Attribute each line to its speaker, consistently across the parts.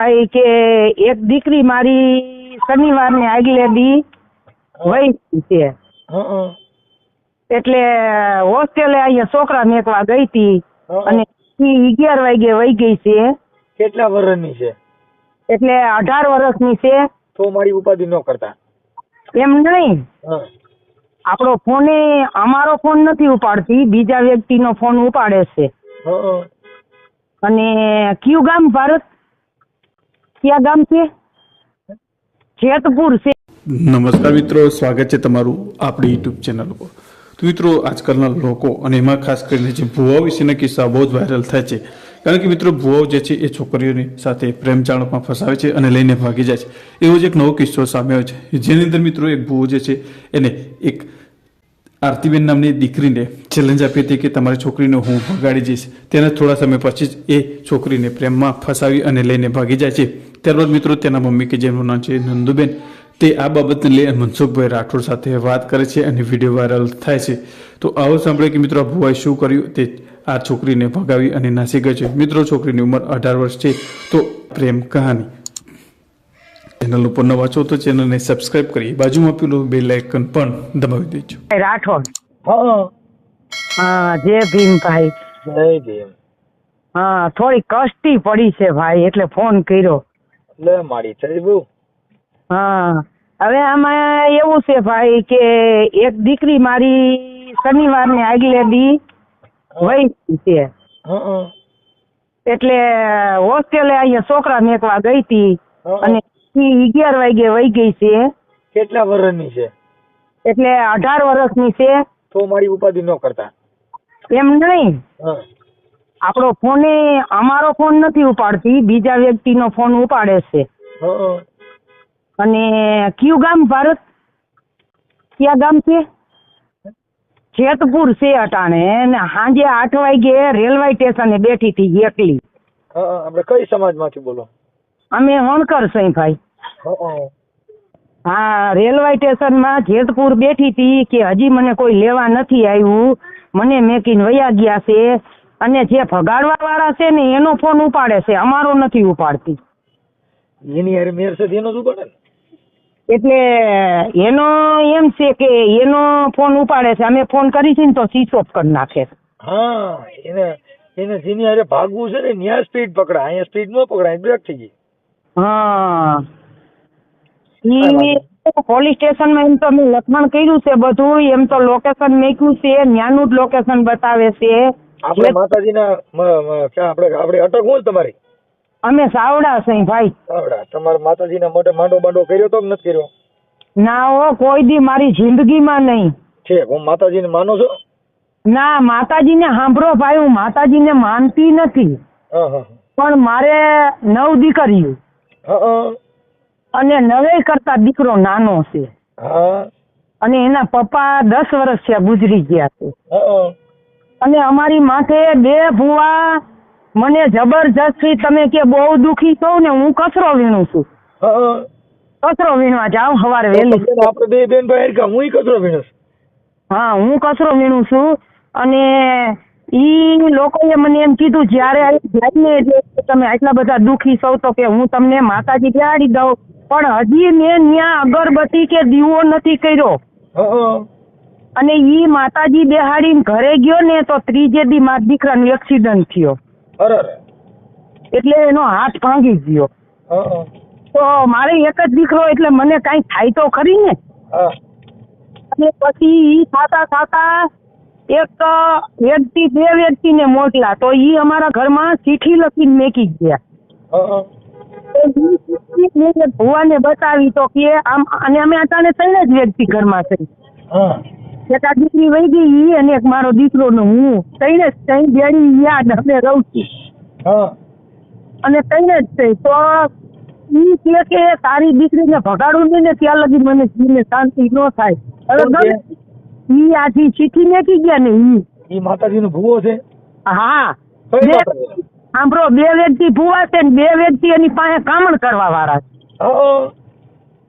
Speaker 1: કે એક દીકરી મારી શનિવારને આગલે દી વહી છે. એટલે હોસ્ટેલે અહીંયા છોકરા મેકવા ગઈ હતી અને અગિયાર વાગે વહી ગઈ છે.
Speaker 2: કેટલા વર્ષની છે?
Speaker 1: એટલે અઢાર વર્ષની છે.
Speaker 2: તો મારી ઉપાધિ ન કરતા.
Speaker 1: એમ નહીં. આપણો ફોને અમારો ફોન નથી ઉપાડતી બીજા વ્યક્તિનો ફોન ઉપાડે છે. અને કયું ગામ ભારત ક્યાં ગામ છે જેતપુર છે
Speaker 3: નમસ્કાર મિત્રો સ્વાગત છે તમારું આપણી યુટ્યુબ ચેનલ ઉપર। તો મિત્રો, આજકાલના લોકો અને એમાં ખાસ કરીને જે ભુવાઓ વિશેના કિસ્સા બહુ જ વાયરલ થાય છે. કારણ કે મિત્રો, ભુવાઓ જે છે એ છોકરીઓની સાથે પ્રેમ જાળમાં ફસાવે છે અને લઈને ભાગી જાય છે. એવો જ એક નવો કિસ્સો સામે આવ્યો છે. જેની અંદર મિત્રો, એક ભુવો જે છે, એને એક આરતીબેન નામની દીકરીને ચેલેન્જ આપી હતી કે તમારી છોકરીને હું ભગાડી જઈશ તેના થોડા સમય પછી જ એ છોકરીને પ્રેમમાં ફસાવી અને લઈને ભાગી જાય છે. ત્યારબાદ મિત્રો તેના મમ્મી કે જેમનું નામ છે નંદુબેન તે આ બાબતને લઈ મનસુખભાઈ રાઠોડ સાથે વાત કરે છે અને વીડિયો વાયરલ થાય છે. તો આવો સાંભળે કે મિત્રો આ ભુવાએ શું કર્યું? તે આ છોકરીને ભગાવી અને નાસી ગઈ છે. મિત્રો છોકરીની ઉંમર અઢાર વર્ષ છે. તો પ્રેમ કહાની. ચેનલ ઉપર નવા છો તો ચેનલને સબસ્ક્રાઇબ કરી બાજુમાં પેલું બે લાઇકન પણ દબાવી દેજો.
Speaker 1: રાઠોડ.
Speaker 2: હા.
Speaker 1: જય ભીમભાઈ
Speaker 2: જય ભીમ.
Speaker 1: હા થોડી કષ્ટી પડી છે ભાઈ એટલે ફોન કર્યો.
Speaker 2: લે મારી થઈ બહુ.
Speaker 1: હા. હવે આમાં એવું છે ભાઈ કે એક દીકરી મારી શનિવારને આગલે દી વહી છે. એટલે હોસ્ટેલે અહીંયા છોકરા મેકવા ગઈ હતી અને અગિયાર વાગે વહી ગઈ છે.
Speaker 2: કેટલા વર્ષની છે?
Speaker 1: એટલે અઢાર વર્ષની છે.
Speaker 2: તો મારી ઉપાધિ ન કરતા.
Speaker 1: એમ નહીં. આપણો ફોને અમારો ફોન નથી ઉપાડતી બીજા વ્યક્તિનો ફોન ઉપાડે છે. અને કયું ગામ ભારત? ક્યાં ગામ છે? જેતપુર છે અટાણે ને સાંજે આઠ વાગે રેલવે સ્ટેશને બેઠી હતી એકલી.
Speaker 2: આપણે કઈ સમાજમાંથી બોલો?
Speaker 1: અમે હોણકર સઈ ભાઈ.
Speaker 2: હં.
Speaker 1: હા. રેલવે સ્ટેશનમાં જેતપુર બેઠી હતી કે હજી મને કોઈ લેવા નથી આવ્યું. મને મેકીન વયા ગયા છે. અને જે ભગાડવા વાળા છે ને એનો ફોન ઉપાડે છે. અમારો નથી ઉપાડતી.
Speaker 2: એની હારે મેર છે એનો શું પડે
Speaker 1: એટલે એનો એમ છે કે એનો ફોન ઉપાડે છે. અમે ફોન કરી છે ને તો સ્વિચ ઓફ કરી નાખે
Speaker 2: હા એને એને જેની હારે ભાગવું છે ને ન્યા સ્પીડ પકડાય. અહીંયા સ્પીડ ન પકડાય બ્રેક થઈ ગઈ
Speaker 1: હા. પોલીસ પોલીસ સ્ટેશનમાં એમ તો મેં લખાણ કર્યું છે બધું. એમ તો લોકેશન મેક્યું છે ન્યાનું જ લોકેશન બતાવે છે.
Speaker 2: આપણે માતાજીના આપણે આપણે અટક હું તમારી.
Speaker 1: અમે સાવડા છે ભાઈ.
Speaker 2: સાવડા. તમારા માતાજીના મોઢે માંડો બાંડો કર્યો તો નથી કર્યો?
Speaker 1: ના હો કોઈ દી મારી જિંદગીમાં નહીં.
Speaker 2: છે હું માતાજીને માનો છો?
Speaker 1: ના માતાજીને સાંભળો ભાઈ હું માતાજીને માનતી નથી. પણ મારે નવ દીકરીઓ. અને નવે કરતા દીકરો નાનો છે. અને એના પપ્પા દસ વર્ષ થયા ગુજરી ગયા છે. અને અમારી માથે બે ભૂવા. મને જબરજસ્તી તમે કે બહુ દુખી છો ને હું કચરો વીણું છું. કચરો વીણવા જાઉં સવારે વહેલી.
Speaker 2: આપણે બે બેન ભાઈ હું કચરો વીણું
Speaker 1: હા હું કચરો વીણું છું અને ઈ લોકોએ મને એમ કીધું જ્યારે ને એટલે તમે આટલા બધા દુખી છો તો કે હું તમને માતાજી બેહાડી દઉં. પણ હજી મેં ત્યાં અગરબત્તી કે દીવો નથી કર્યો. અને ઈ માતાજી બેહાડીને ઘરે ગયો ને તો ત્રીજે દી મારા દીકરાનો એક્સિડન્ટ થયો. એટલે એનો હાથ ભાંગી ગયો. તો મારે એક જ દીકરો એટલે મને કઈ થાય તો ખરી ને? અને પછી ઈ થાતા થાતા એક વ્યક્તિ બે વ્યક્તિને મોકલા તો ઈ અમારા ઘરમાં ચીઠી લખીને મેકી ગયા. ભુવાને બતાવી તો કે આમ અને અમે અચાને ત્રણ જ વ્યક્તિ ઘરમાં છે આ દીકરી વહી ગઈ ઈ અને એક મારો દીકરો ને હું. તઈને જ તઈ બેડી યાદ અમે રહું છું. અને તઈને જ તઈ. તો ઈ કે કે તારી દીકરીને ભગાડું નહીં ને ત્યાં લગી મને જીવને શાંતિ ન થાય. હવે? ગમે ઈ આથી ચીઠી મેકી ગયા ને ઈ.
Speaker 2: ઈ માતાજીનો ભૂવો છે?
Speaker 1: હા. સાંભળો બે વ્યક્તિ ભૂવા છે ને બે વ્યક્તિ એની પાસે કામણ કરવા વાળા છે.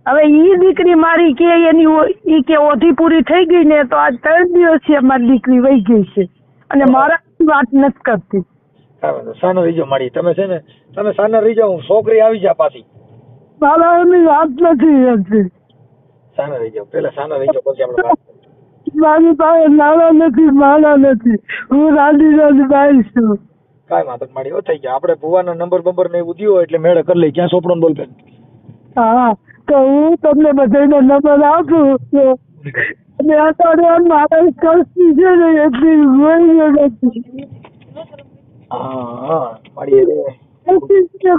Speaker 1: હવે ઈ દીકરી મારી કે એની ઈ કે ઓધી પૂરી થઈ ગઈ ને તો આજ ત્રણ દિવસ છે મારી દીકરી વહી ગઈ છે. અને મારા વાત નથી કરતી.
Speaker 2: સાનો રીજો મારી. તમે છે ને તમે સાનો રીજો હું છોકરી આવી જા પાછી.
Speaker 1: મારા એની વાત નથી
Speaker 2: સાનો રીજો પેલા સાનો રીજો પછી આપણે વાત
Speaker 1: મારી પાસે નાણા નથી માણા નથી. હું રાજી રાજી બાઈ છું.
Speaker 2: કાંઈ વાંધો મારી. થઈ ગયા. આપણે ભુવાનો નંબર બંબર ને એવું દ્યો એટલે મેળે કરી લઈ ક્યાં સોપડો બોલ પેન
Speaker 1: હા. તો હું તમને બધાને નંબર આપું અને તો મારા કષ્ટી છે ને એટલી રોઈ નથી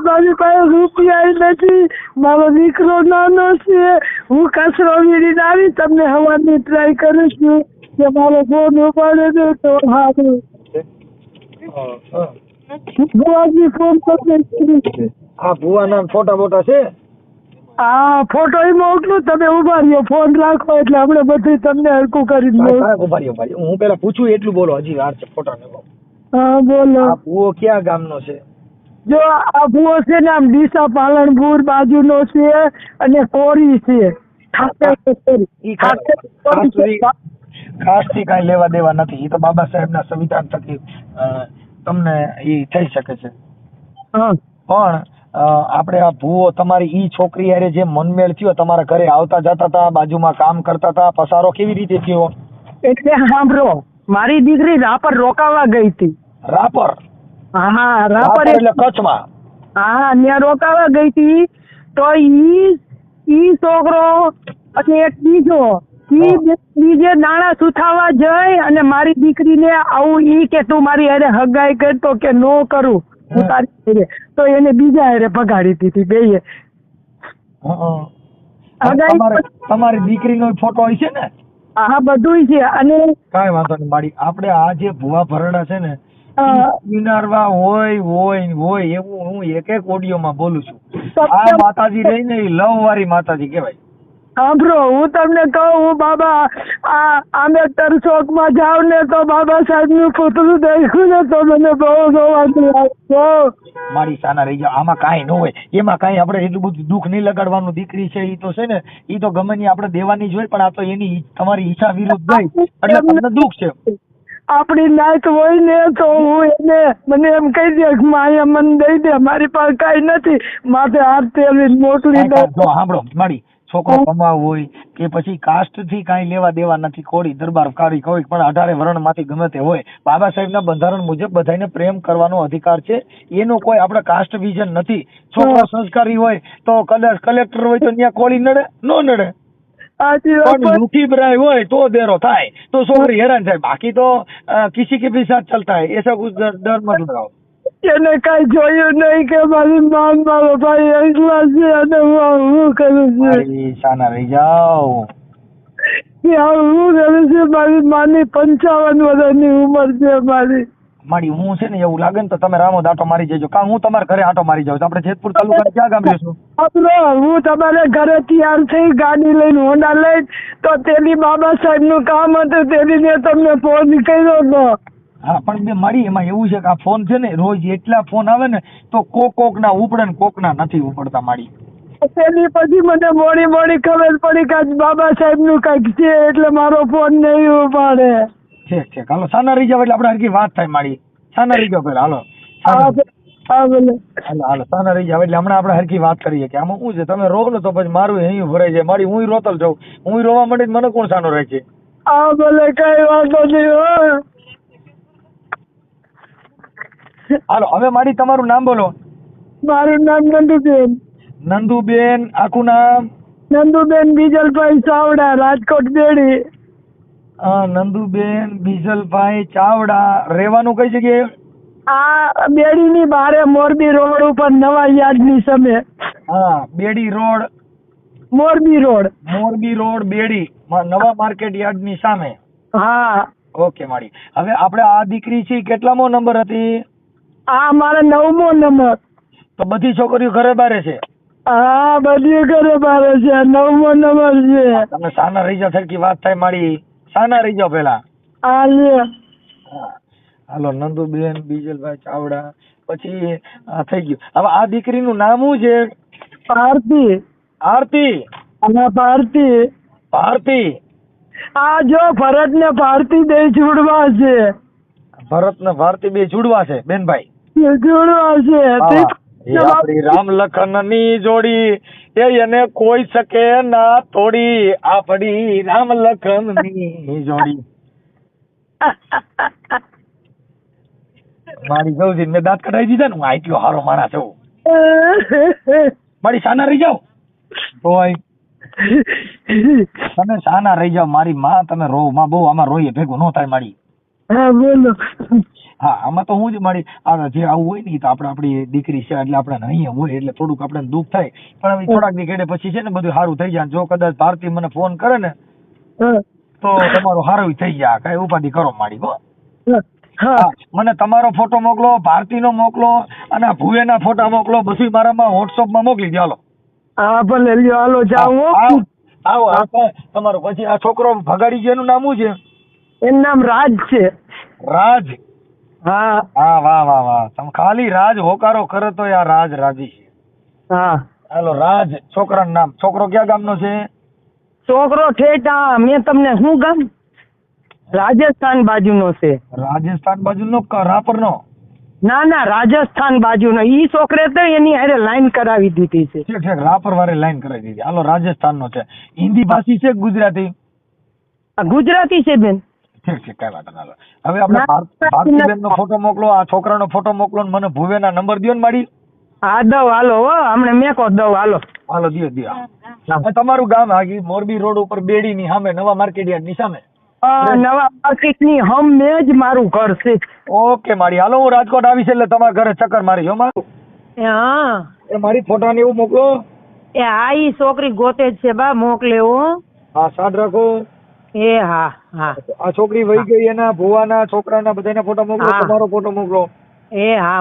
Speaker 1: મારી પાસે રૂપિયા નથી મારો દીકરો નાનો છે. હું કચરો વીણીને આવી તમને હવાની ટ્રાય કરું છું. કે મારો ફોન ઉપાડે દે તો સારું. ભુવાજી ફોન તમને
Speaker 2: હા ભુવાના ફોટા બોટા છે?
Speaker 1: હા ફોટો મોકલું તમે ઊભા રહ્યો. ફોન રાખો એટલે આપણે બધું તમને હરકું કરી દઉં.
Speaker 2: ઊભા રહ્યો, ભાઈ હું પેલા પૂછું એટલું બોલો હજી વાર છે ફોટો ને
Speaker 1: હા બોલો.
Speaker 2: આ ભુવો ક્યાં ગામનો છે?
Speaker 1: જો આ ભૂવો છે ને આમ ડીસા પાલનપુર બાજુનો છે અને કોરી છે.
Speaker 2: ખાસથી કઈ લેવા દેવા નથી. એ તો બાબા સાહેબ ના સંવિધાન થકી તમને એ થઈ શકે છે.
Speaker 1: હા.
Speaker 2: પણ આપણે આ ભૂવો તમારી ઈ છોકરી યારે જે મનમેળ થયો તમારા ઘરે આવતા જતા હતા બાજુમાં કામ કરતા હતા પસારો કેવી રીતે થયો?
Speaker 1: એટલે સાંભળો મારી દીકરી રાપર રોકાવા ગઈ હતી.
Speaker 2: રાપર?
Speaker 1: હા
Speaker 2: રાપર એટલે કચ્છમાં?
Speaker 1: હા ત્યાં રોકાવા ગઈ હતી. તો ઈ ઈ છોકરો અને એક બીજો બીજે નાણાં સુથાવા જઈ અને મારી દીકરીને આવું ઈ કે તું મારી અરે હગાઈ કરતો કે નો કરું. હું તારી તો એને બીજા હેરે ભગાડી દીધી બેય.
Speaker 2: તમારી દીકરીનો ફોટો હોય છે ને?
Speaker 1: હા બધુંય છે. અને
Speaker 2: કાંઈ વાંધો નહીં માડી આપણે આ જે ભુવા ભરડા છે ને વિનારવા હોય હોય હોય એવું હું એક એક ઓડિયોમાં બોલું છું. આ માતાજી રહી ને લવ વાળી માતાજી કહેવાય.
Speaker 1: સાંભળો હું તમને કહું બાબા આ આંબેડકર ચોકમાં જાવ ને તો બાબા સાહેબનું પુતળું દેખ્યું ને તો મને બહુ લાગ્યું
Speaker 2: મારી સાના રહી જાવ આમાં કાંઈ ન હોય. એમાં કાંઈ આપણે એટલું બધું દુઃખ નહીં લગાડવાનું. દીકરી છે એ તો છે ને એ તો ગમે ની આપણે દેવાની જ હોય પણ આ તો એની તમારી ઈચ્છા વિરુદ્ધ ગઈ એટલે તમને દુઃખ છે.
Speaker 1: આપણી લાઈટ હોય ને તો હું એને મને એમ કહી દે કે માયા મને દઈ દે. મારી પાસે કાંઈ નથી. માથે હાથ તેલીને મોકલી દઉં
Speaker 2: સાંભળો મારી છોકરો કમાવો હોય કે પછી કાસ્ટથી કાંઈ લેવા દેવા નથી કોળી દરબાર કાળી કોઈ પણ અઢારે વર્ણમાંથી ગમે તે હોય. બાબા સાહેબના બંધારણ મુજબ બધાને પ્રેમ કરવાનો અધિકાર છે. એનો કોઈ આપણે કાસ્ટ વિઝન નથી. છોકરો સંસ્કારી હોય તો કદાચ કલેક્ટર હોય તો ત્યાં કોળી નડે? નો નડે. હોય તો દેરો થાય. તો છોકરી હેરાન થાય. બાકી તો કિસી કે ભી સાથ ચલતા હૈ એસા કુછ ડર મત લગાओ
Speaker 1: એને કઈ જોયું નહીં કે મારી માન મારો ભાઈ એકલા છે અને હું હું કરું છું?
Speaker 2: શાના રહી જાઓ.
Speaker 1: હું કરું છું? મારી માની પંચાવન વર્ષની ઉંમર છે મારી.
Speaker 2: મારી હું છે ને એવું લાગે ને તો તમે રામો આટો મારી જજો. કા હું તમારા ઘરે આટો મારી જાઉં? આપણે જેતપુર તાલુકા ક્યાં ગામ રહેશું
Speaker 1: આપણો હું તમારે ઘરે તૈયાર થઈ ગાડી લઈને હોન્ડા લઈ તો તેની બાબા સાહેબનું કામ હતું તેની મેં તમને ફોન કર્યો હતો.
Speaker 2: હા પણ બે મારી એમાં એવું છે કે આ ફોન છે ને રોજ એટલા ફોન આવે ને તો કોક કોક ના ઉપડે ને કોક ના નથી ઉપડતા મારી.
Speaker 1: તેની પછી મને મોડી મોડી ખબર પડી કે બાબા સાહેબનું કંઈક છે એટલે મારો ફોન નહીં ઉપાડે.
Speaker 2: ઠીક ઠીક હાલો સાના રહી જાવ એટલે આપણે હરકી વાત થાય મારી. સાના રહી જાવ પેલા હાલો. હાલો હાલો સાના રહી જાવ એટલે હમણાં આપણે હરકી વાત કરીએ કે આમાં શું છે? તમે રો ને તો પછી મારું અહીં ભરાઈ જાય. મારી હું રોતલ જાઉં. હું રોવા માંડી મને કોણ સાનો છે?
Speaker 1: આ ભલે કઈ વાંધો નહીં હો
Speaker 2: હાલો હવે મારી તમારું નામ બોલો.
Speaker 1: મારું નામ નંદુબેન.
Speaker 2: નંદુબેન આખું નામ?
Speaker 1: નંદુબેન બીજલભાઈ ચાવડા રાજકોટ બેડી.
Speaker 2: નંદુબેન બીજલભાઈ ચાવડા રહેવાનું કઈ જગ્યાએ?
Speaker 1: આ બેડીની બારે મોરબી રોડ ઉપર નવા યાર્ડની સામે.
Speaker 2: હા Bedi road.
Speaker 1: Morbi road.
Speaker 2: Morbi road Bedi નવા માર્કેટ યાર્ડની સામે.
Speaker 1: હા.
Speaker 2: ઓકે માડી હવે આપણે આ દીકરી છે કેટલામો નંબર હતી?
Speaker 1: આ મારે નવમો નંબર.
Speaker 2: તો બધી છોકરીઓ ઘરે બારે છે?
Speaker 1: હા બધી ઘરે બારે છે. નવમો નંબર છે.
Speaker 2: તમે સાના રહી જાવ સરખી વાત થાય મારી. સાના રહી જાવ પેલા.
Speaker 1: હા લે.
Speaker 2: હાલો નંદુબેન બીજલભાઈ ચાવડા. પછી આ થઈ ગયું. હવે આ દીકરીનું નામ શું છે?
Speaker 1: આરતી.
Speaker 2: આરતી.
Speaker 1: અને ભારતી
Speaker 2: ભારતી
Speaker 1: આ જો ભરત ને ભારતી બે જોડવા છે.
Speaker 2: ભરત ને ભારતી બે જુડવા છે બેનભાઈ. આપણી રામ લખનની જોડી. એ એને કોઈ શકે ના તોડી. આપડી રામ લખનની જોડી. મારી જવજી મેં દાંત કઢાવી દીધા ને હું આટલો હારો માણસ છું. મારી સાના રહી જાઓ. તોય તમે સાના રહી જાઓ મારી માં તમે રો માં બહુ આમાં રોઈએ ભેગું ન થાય મારી.
Speaker 1: હા બોલો.
Speaker 2: હા આમાં તો હું જ મારી આ જે આવું હોય ને તો આપણે આપણી દીકરી છે એટલે આપણે અહીંયા હોય એટલે થોડુંક આપણને દુઃખ થાય. પણ હવે થોડાક દી પછી છે ને બધું સારું થઈ જાય. જો કદાચ ભારતી મને ફોન કરે ને તો તમારું સારું થઈ જાય. કઈ ઉપાધિ કરો મારી હો. મને તમારો ફોટો મોકલો ભારતીનો મોકલો અને ભુવેના ફોટા મોકલો બધું મારામાં વોટ્સઅપમાં મોકલી દો હાલો.
Speaker 1: હા ભલે લ્યો હાલો જાઉં
Speaker 2: આવો તમારો પછી આ છોકરો ભગાડી જેનું નામ શું છે?
Speaker 1: એનું નામ રાજ છે.
Speaker 2: રાજ?
Speaker 1: હા.
Speaker 2: હા વાહ વાહ વાહ. તમે ખાલી રાજ હોકારો કરે તો આ રાજ રાજી છે.
Speaker 1: હા.
Speaker 2: હાલો રાજ છોકરાનું નામ. છોકરો ક્યાં ગામનો છે?
Speaker 1: છોકરો ઠેઠ. મેં તમને શું ગામ? રાજસ્થાન બાજુનો છે.
Speaker 2: રાજસ્થાન બાજુનો કે રાપરનો?
Speaker 1: ના ના રાજસ્થાન બાજુનો. ઈ છોકરે તો એની હારે લાઈન કરાવી દીધી છે.
Speaker 2: ઠીક ઠીક રાપર વાળે લાઈન કરાવી દીધી. હાલો રાજસ્થાનનો છે. હિન્દી ભાષી છે ગુજરાતી?
Speaker 1: આ ગુજરાતી છે બેન.
Speaker 2: ઠીક કઈ વાંધો ના હવે આપણે ભારતીબેન નો ફોટો મોકલો આ છોકરાનો ફોટો મોકલો ને મને ભુવેના નંબર દ્યો ને મારી.
Speaker 1: હા દવ હાલો હો હમણે કહો દવ હાલો.
Speaker 2: હાલો દિયો દિયો. તમારું ગામ હાગી મોરબી રોડ ઉપર બેડી ની સામે નવા માર્કેટ યાર્ડની સામે
Speaker 1: નવા માર્કેટની હમે જ મારું ઘર છે.
Speaker 2: ઓકે મારી. હાલો હું રાજકોટ આવીશ એટલે તમારા ઘરે ચક્કર મારી હો મારું.
Speaker 1: હા.
Speaker 2: એ મારી ફોટા ને એવું મોકલો.
Speaker 1: એ હા ઈ છોકરી ગોતે જ છે બા મોકલે હો.
Speaker 2: હા સાડ રાખો.
Speaker 1: એ હા હા.
Speaker 2: આ છોકરી વહી ગઈ એના ભુવાના છોકરાના બધાના ફોટા મોકલો. તમારો ફોટો મોકલો.
Speaker 1: એ હા.